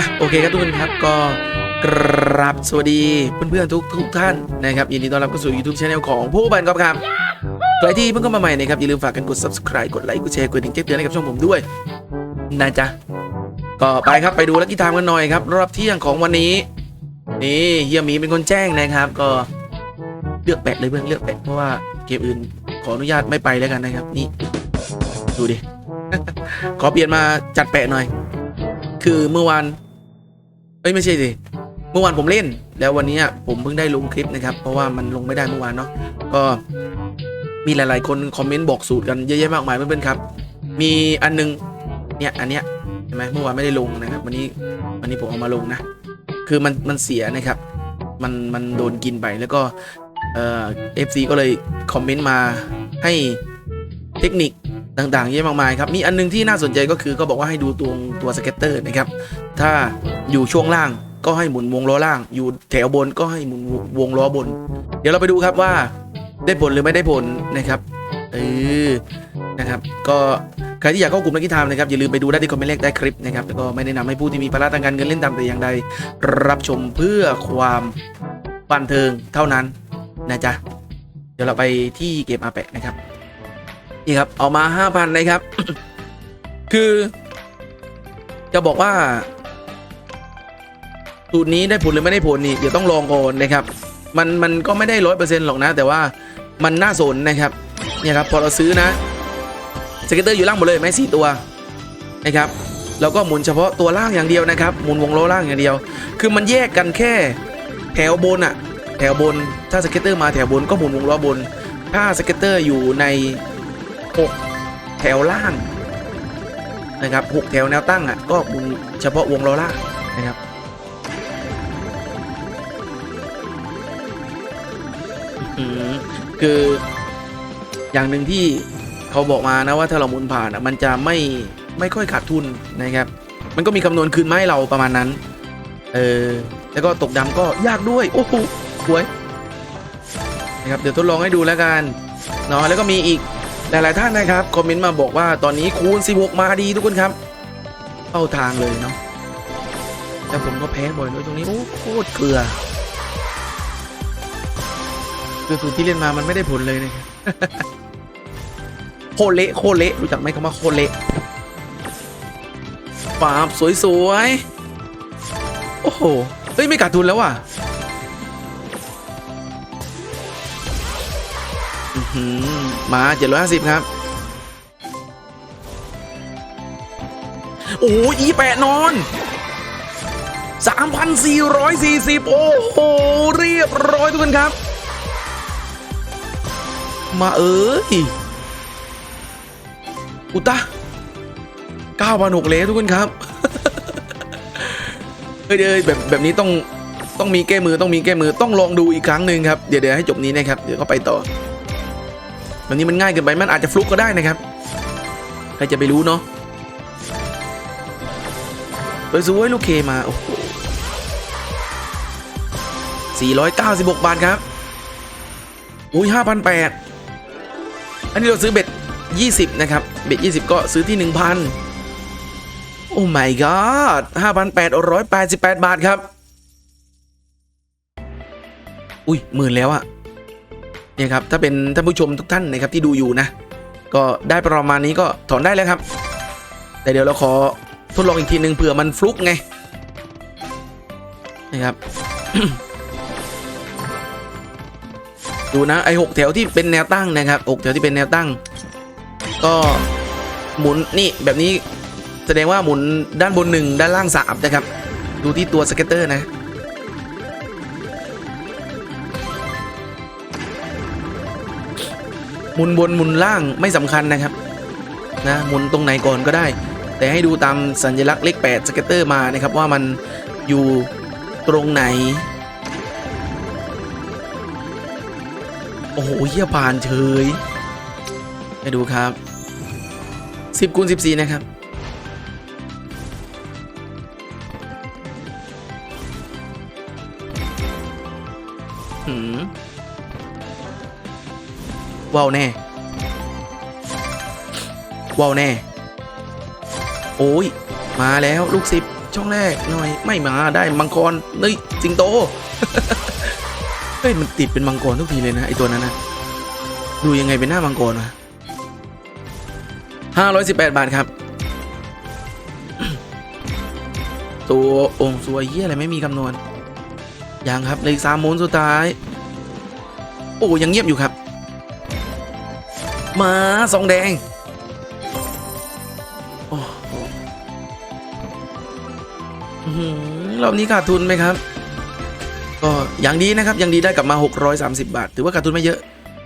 อะโอเคครับทุกคนครับก็กราบสวัสดีเพื่อนๆทุกทุกท่านนะครับยินดีต้อนรับเข้าสู่ YouTube Channel ของผู้บันกอบครับใครที่เพิ่งเข้ามาใหม่นะครับอย่าลืมฝากกันกด subscribe กดไลค์กดแชร์กดดิ่งแจ้งเตือนให้กับช่องผมด้วยนะจ๊ะก็ไปครับไปดูลักกี้ไทม์กันหน่อยครับรอบเที่ยงของวันนี้ นี่เฮียหมีเป็นคนแจ้งนะครับ ก็เลือกแปะเลยเพื่อนเลือกแปะเพราะว่าเกมอื่นขออนุญาตไม่ไปแล้วกันนะครับ นี่ ดูดิขอเปลี่ยนมาจัดแปะหน่อย คือเมื่อวาน เอ้ยไม่ใช่สิเมื่อวานผมเล่น แล้ววันนี้ผมเพิ่งได้ลงคลิปนะครับ เพราะว่ามันลงไม่ได้เมื่อวานเนาะก็มีหลายๆ คนคอมเมนต์บอกสูตรกันเยอะแยะมากมายเพื่อนๆครับ มีอันนึงเนี่ยอันเนี้ยเห็นไหมเมื่อวานไม่ได้ลงนะครับ วันนี้วันนี้ผมเอามาลงนะ คือมันมันเสียนะครับ มันมันโดนกินไปแล้วก็เอ่อฟซีก็เลยคอมเมนต์มาให้เทคนิคต่างๆ เยอะมากมายครับ มีอันนึงที่น่าสนใจก็คือก็บอกว่าให้ดูตัวตัวสเก็ตเตอร์นะครับ ถ้า อยู่ช่วงล่างก็ให้หมุนวงล้อล่าง อยู่แถวบนก็ให้หมุนวงล้อบน เดี๋ยวเราไปดูครับว่าได้ผลหรือไม่ได้ผลนะครับเออนะครับก็ใครที่อยากเข้ากลุ่มนักกีฬานะครับอย่าลืมไปดูได้ที่คอมเมนต์แรกใต้คลิปนะครับแล้วก็ไม่แนะนำให้ผู้ที่มีภาระทางการเงินเล่นตามแต่อย่างใดรับชมเพื่อความบันเทิงเท่านั้นนะจ๊ะเดี๋ยวเราไปที่เกมอาแปะนะครับนี่ครับเอามาห้าพันนะครับ คือ จะบอกว่า สูตรนี้ได้ผลหรือไม่ได้ผลนี่เดี๋ยวต้องลองก่อนนะครับ มันมันก็ไม่ได้ร้อยเปอร์เซ็นต์หรอกนะ แต่ว่ามันน่าสนนะครับเนี่ยครับพอเราซื้อนะสเก็ตเตอร์อยู่ล่างหมดเลยไหมสี่ตัวนะครับแล้วก็หมุนเฉพาะตัวล่างอย่างเดียวนะครับ หมุนวงล้อล่างอย่างเดียว คือมันแยกกันแค่แถวบนอะแถวบนถ้าสเก็ตเตอร์มาแถวบนก็หมุนวงล้อบน ถ้าสเก็ตเตอร์อยู่ในหกแถวล่างนะครับหกแถวแนวตั้งอะก็หมุนเฉพาะวงล้อล่างนะครับ คืออย่างหนึ่งที่เขาบอกมานะว่าถ้าเราหมุนผ่านมันจะไม่ไม่ค่อยขาดทุนนะครับ มันก็มีคำนวณคืนมาให้เราประมาณนั้น เออแล้วก็ตกดำก็ยากด้วย โอ้โหสวยนะครับเดี๋ยวทดลองให้ดูแล้วกันเนาะแล้วก็มีอีกหลาย ๆ ท่านนะครับคอมเมนต์มาบอกว่าตอนนี้คูณ 16 มาดีทุกคนครับเข้าทางเลยเนาะแต่ผมก็แพ้บ่อยด้วยตรงนี้โอ้โคตรเกลือ สูตรที่เล่นมามันไม่ได้ผลเลยนะโคเละโคเละรู้จักไหมคำว่าโคเละปาบสวยๆ โอ้โห เฮ้ย ไม่ขาดทุนแล้วว่ะอื้อยหือมา750ครับ โอ้ยอีแปะนอน3,440โอ้โห เรียบร้อยทุกคนครับ มาเอ้ยอุตะ9,600เลยทุกคนครับเฮ้ยเยแบบแบบนี้ต้องต้องมีแก้มือต้องมีแก้มือต้องลองดูอีกครั้งหนึ่งครับเดี๋ยวเดี๋ยวให้จบนี้นะครับเดี๋ยวก็ไปต่อวันนี้มันง่ายเกินไปมันอาจจะฟลุกก็ได้นะครับใครจะไปรู้เนาะไปสวยลูกเคมาโอ้โห496 บาทครับอุ้ย5,800 อันนี้เราซื้อเบ็ด 20 นะครับ เบ็ด 20 ก็ซื้อที่ 1,000 โอ้ my god 5,888 บาทครับ อุ้ยหมื่นแล้วอะเนี่ยครับ ถ้าเป็นท่านผู้ชมทุกท่านนะครับที่ดูอยู่นะ ก็ได้ประมาณนี้ก็ถอนได้แล้วครับ แต่เดี๋ยวเราขอทดลองอีกทีหนึ่งเผื่อมันฟลุกไงนะครับ ดูนะไอ้หกแถวที่เป็นแนวตั้งนะครับหกแถวที่เป็นแนวตั้ง ก็หมุนนี่แบบนี้แสดงว่าหมุนด้านบนหนึ่งด้านล่างสามนะครับ ดูที่ตัวสเก็ตเตอร์นะหมุนบนหมุนล่างไม่สำคัญนะครับนะหมุนตรงไหนก่อนก็ได้ แต่ให้ดูตามสัญลักษณ์เลข8สเก็ตเตอร์มานะครับว่ามันอยู่ตรงไหน โอ้โหเฮียผ่านเฉยไปดูครับ 10คูณ14 นะครับ หืมว้าวแน่ว้าวแน่ โอ้ย มาแล้วลูกสิบช่องแรกหน่อย ไม่มาได้มังกรเฮ้ยสิงโต เฮ้ยมันติดเป็นมังกรทุกทีเลยนะไอตัวนั้นนะดูยังไงเป็นหน้ามังกรวะห้าร้อยสิบแปดบาทครับ ตัวองค์สวยเยี่ยอะไรไม่มีคำนวณยังครับเหลยสามมุนสุดท้าย โอ้ยังเงียบอยู่ครับ มาสองแดงโอ้โหรอบนี้ขาดทุนไหมครับ ก็อย่างดีนะครับอย่างดีได้กลับมา 630 บาท ถือว่าขาดทุนไม่เยอะ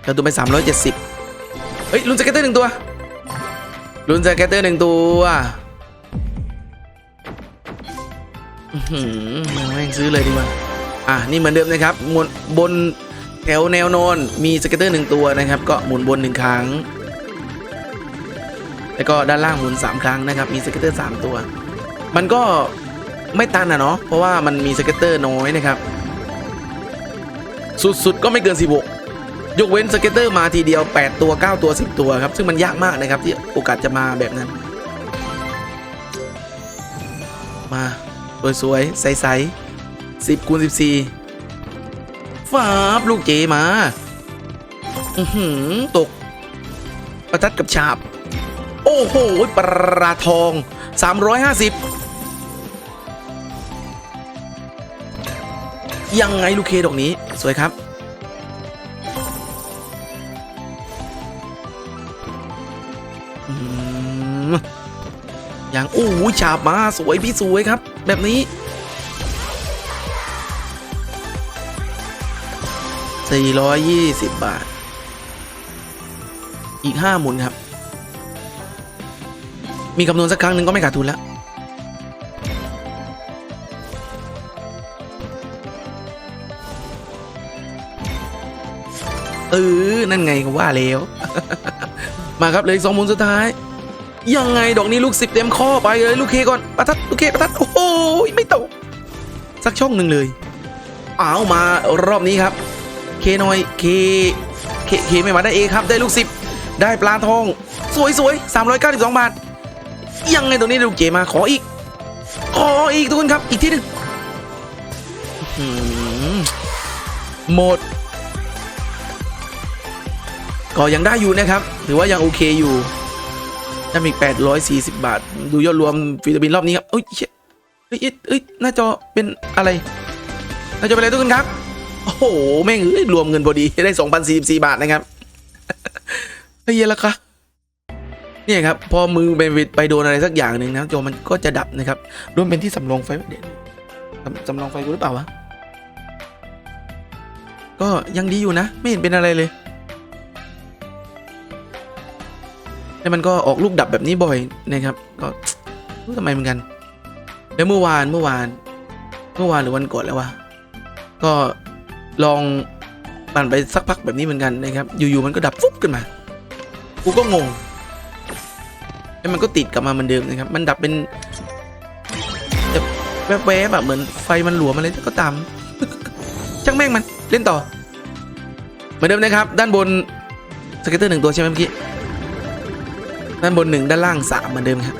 ขาดทุนไป 370 เฮ้ยลุนสเก็ตเตอร์หนึ่งตัวลุนสเก็ตเตอร์หนึ่งตัวหือแม่งซื้อเลยดีกว่าอะนี่เหมือนเดิมนะครับบนบนแถวแนวนอนมีสเก็ตเตอร์หนึ่งตัวนะครับ ก็หมุนบนหนึ่งครั้ง แล้วก็ด้านล่างหมุน 3 ครั้งนะครับ มีสเก็ตเตอร์3ตัว มันก็ไม่ตันอะเนาะเพราะว่ามันมีสเก็ตเตอร์น้อยนะครับ สุดๆ ก็ไม่เกิน 16 ยกเว้นสเก็ตเตอร์มาทีเดียว 8 ตัว 9 ตัว 10 ตัวครับ ซึ่งมันยากมากนะครับที่โอกาสจะมาแบบนั้น มาสวยๆใสๆ10คูณ14ฟ้าบลูกเจมาอือหือตก ประทัดกับฉาบ โอ้โหปลาทอง 350 ยังไงลูกเคดอกนี้ สวยครับ อย่างโอ้โหฉาบมาสวยพี่สวยครับ แบบนี้420บาท อีก5หมุนครับ มีคำนวณสักครั้งหนึ่งก็ไม่ขาดทุนแล้ว เออ นั่นไงก็ว่าแล้ว มาครับเหลยสองมุนสุดท้าย ยังไงดอกนี้ลูกสิบเต็มข้อไปเลยลูกเคก่อนประทัดลูกเคประทัดโอ้โหไม่ตกสักช่องหนึ่งเลยเอามารอบนี้ครับ เคน่อยเคเคเคไม่มาได้เอครับ ได้ลูกสิบได้ปลาทอง สวยสวยสามร้อยเก้าสิบสองบาท ยังไงตรงนี้ลูกเจมาขออีก ขออีกทุกคนครับ อีกที่หนึ่งหมด ก็ยังได้อยู่นะครับถือว่ายังโอเคอยู่ถ้ามี840 บาท ดูยอดรวมฟิลิปปินส์รอบนี้ครับเอ้ยเอ้ยเอ้ยหน้าจอเป็นอะไรหน้าจอเป็นอะไรทุกคนครับโอ้โหแม่งเอ้ยรวมเงินพอดีได้2,044บาทนะครับเฮ้ยแล้วคะเนี่ยครับพอมือไปไปโดนอะไรสักอย่างหนึ่งนะจอมันก็จะดับนะครับรวมเป็นที่สำรองไฟเด่นสำสำรองไฟกูหรือเปล่าวะก็ยังดีอยู่นะ ไม่เห็นเป็นอะไรเลย แล้วมันก็ออกลูกดับแบบนี้บ่อยนะครับก็รู้ทำไมเหมือนกัน แล้วเมื่อวานเมื่อวาน เมื่อวานหรือวันก่อนแล้ววะก็ลองปั่นไปสักพักแบบนี้เหมือนกันนะครับ อยู่ๆมันก็ดับฟุบขึ้นมา กูก็งง แล้วมันก็ติดกลับมาเหมือนเดิมนะครับ มันดับเป็นแบบแวบๆแบบเหมือนไฟมันหลวมอะไรก็ตาม ช่างแม่งมันเล่นต่อ เหมือนเดิมนะครับ ด้านบนสเก็ตเตอร์หนึ่งตัวใช่ไหมเมื่อกี้ ด้านบนหนึ่งด้านล่างสามเหมือนเดิมครับ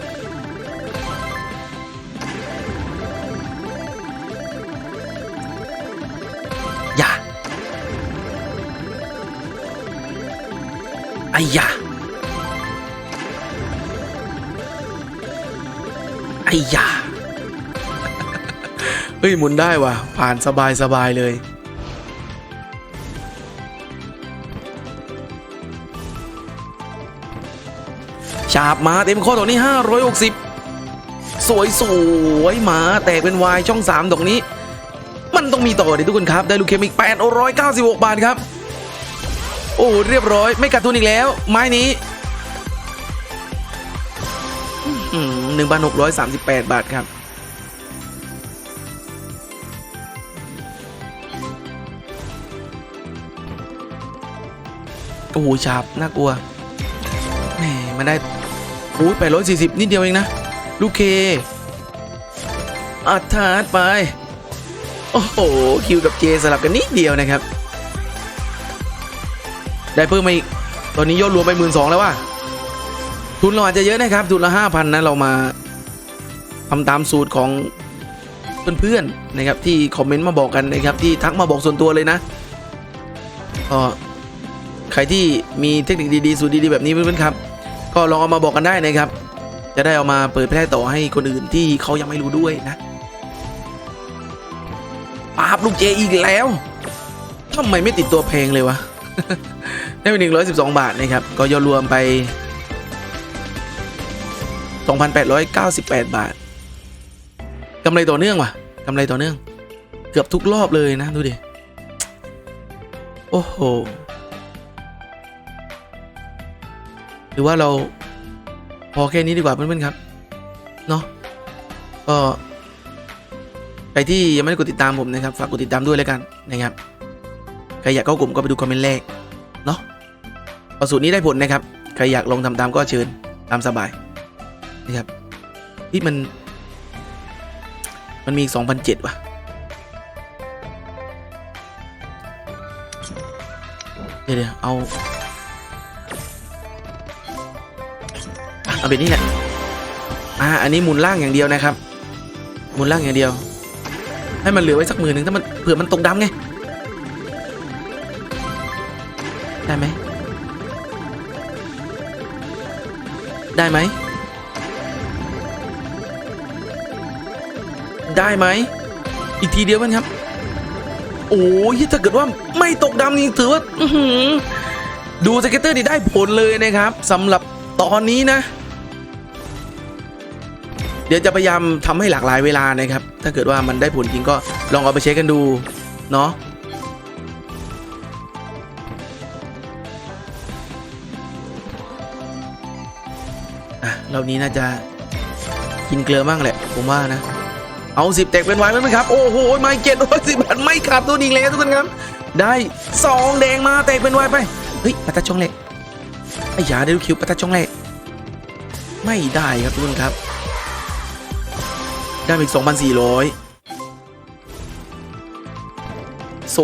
อย่าไอ้ยาไอ้ยาเฮ้ยหมุนได้ว่ะผ่านสบายสบายเลย ฉาบมาเต็มข้อตรงนี้ 560 สวยสวยๆมาแตกเป็นวายช่อง3ตรงนี้ มันต้องมีต่อดิทุกคนครับ ได้ลูกเข็มอีก 896 บาทครับ โอ้เรียบร้อยไม่ขาดทุนอีกแล้ว ไม้นี้หนึ่งพันหกร้อยสามสิบแปดบาทครับโอ้โหฉาบน่ากลัวแหมมันได้ โอ้ยแปดร้อยสี่สิบนิดเดียวเองนะ ลูกเคอัดทาดไป โอ้โห คิวกับเจสลับกันนิดเดียวนะครับ ได้เพิ่มมาอีก ตอนนี้ยอดรวมไปหมื่นสองแล้วว่ะทุนเราอาจจะเยอะนะครับ ทุนละห้าพันนะเรามาทำตามสูตรของเพื่อนๆนะครับที่คอมเมนต์มาบอกกันนะครับที่ทักมาบอกส่วนตัวเลยนะก็ใครที่มีเทคนิคดีๆ สูตรดีๆแบบนี้เพื่อนๆครับ ก็ลองเอามาบอกกันได้นะครับ จะได้เอามาเปิดแพร่ต่อให้คนอื่นที่เขายังไม่รู้ด้วยนะปาบลูกเจอีกแล้วทำไมไม่ติดตัวเพลงเลยวะ ได้ไปหนึ่งร้อยสิบสองบาทนะครับ ก็ยอดรวมไป 2,898 บาทกำไรต่อเนื่องว่ะกำไรต่อเนื่อง เกือบทุกรอบเลยนะ ดูดิ โอ้โห หรือว่าเราพอแค่นี้ดีกว่าเพื่อนๆครับ เนาะก็ใครที่ยังไม่ได้กดติดตามผมนะครับ ฝากกดติดตามด้วยแล้วกันนะครับ ใครอยากเข้ากลุ่มก็ไปดูคอมเมนต์แรก เนาะเอาสูตรนี้ได้ผลนะครับ ใครอยากลองทำตามก็เชิญตามสบายนะครับที่มัน มันมีสอีก2,007ว่ะเดี๋ยวเดี๋ยวเอา เอาเป็นนี่แหละอ่าอันนี้หมุนล่างอย่างเดียวนะครับหมุนล่างอย่างเดียว ให้มันเหลือไว้สักหมื่นหนึ่งถ้ามันเผื่อมันตกดำไงได้ไหมได้ไหมได้ไหม อีกทีเดียวมันครับ โอ้ยถ้าเกิดว่าไม่ตกดำนี่ถือว่าดูสเก็ตเตอร์นี่ได้ผลเลยนะครับสำหรับตอนนี้นะ เดี๋ยวจะพยายามทำให้หลากหลายเวลานะครับ ถ้าเกิดว่ามันได้ผลจริงก็ลองเอาไปเช็คกันดู เนาะรอบนี้น่าจะกินเกลือบ้างแหละ ผมว่านะ เอาสิบแตกเป็นไว้ไหมครับ โอ้โหไม่เจ็ดร้อยสิบบาทไม่ขาดตัวอีกแล้วทุกคนครับ ได้สองแดงมาแตกเป็นไว้ไป เฮ้ยปัตตาช่องเล็กไอ้ยาได้ลูกคิวปัตตาช่องเล็กไม่ได้ครับทุกคนครับ ได้มาอีกสองพันสี่ร้อยส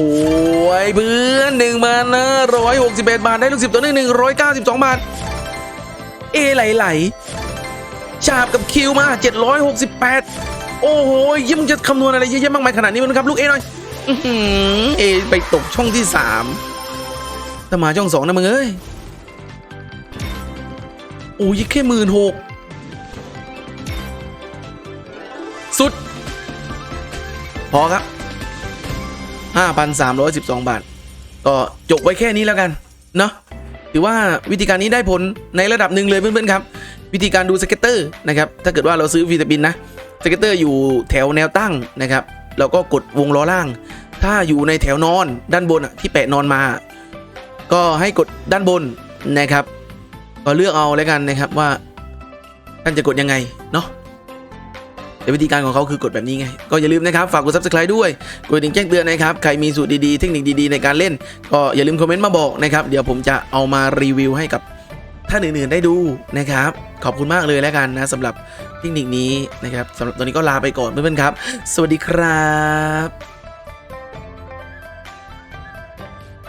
วยเพื่อนหนึ่งมานะร้อยหกสิบเอ็ดบาท ได้ลูกสิบตัวหนึ่งหนึ่งร้อยเก้าสิบสองบาท เอไหลไหลๆฉาบกับคิวมา768โอ้โหยิ่งจะคำนวณอะไรเยอะแยะมากมายขนาดนี้มันครับ ลูกเอหน่อยอื้อหือเอไปตกช่องที่3ถ้ามาช่องสองนะมึงเอ้ยโอ้ยแค่หมื่นหก สุด พอครับ 5,312 บาท ก็จบไว้แค่นี้แล้วกัน เนาะถือว่าวิธีการนี้ได้ผลในระดับหนึ่งเลยเพื่อนๆครับ วิธีการดูสเก็ตเตอร์นะครับ ถ้าเกิดว่าเราซื้อฟิลิปปินนะสเก็ตเตอร์อยู่แถวแนวตั้งนะครับเราก็กดวงล้อล่าง ถ้าอยู่ในแถวนอนด้านบนที่แปะนอนมา ก็ให้กดด้านบนนะครับ ก็เลือกเอาแล้วกันนะครับว่าท่านจะกดยังไงเนาะ แต่วิธีการของเขาคือกดแบบนี้ไง ก็อย่าลืมนะครับ ฝากกด subscribe ด้วย กดกระดิ่งแจ้งเตือนนะครับ ใครมีสูตรดีๆ เทคนิคดีๆ ในการเล่น ก็อย่าลืมคอมเมนต์มาบอกนะครับ เดี๋ยวผมจะเอามารีวิวให้กับท่านอื่นๆได้ดูนะครับ ขอบคุณมากเลยแล้วกันนะสำหรับเทคนิคนี้นะครับสำหรับตอนนี้ก็ลาไปก่อนเพื่อนๆครับ สวัสดีครับ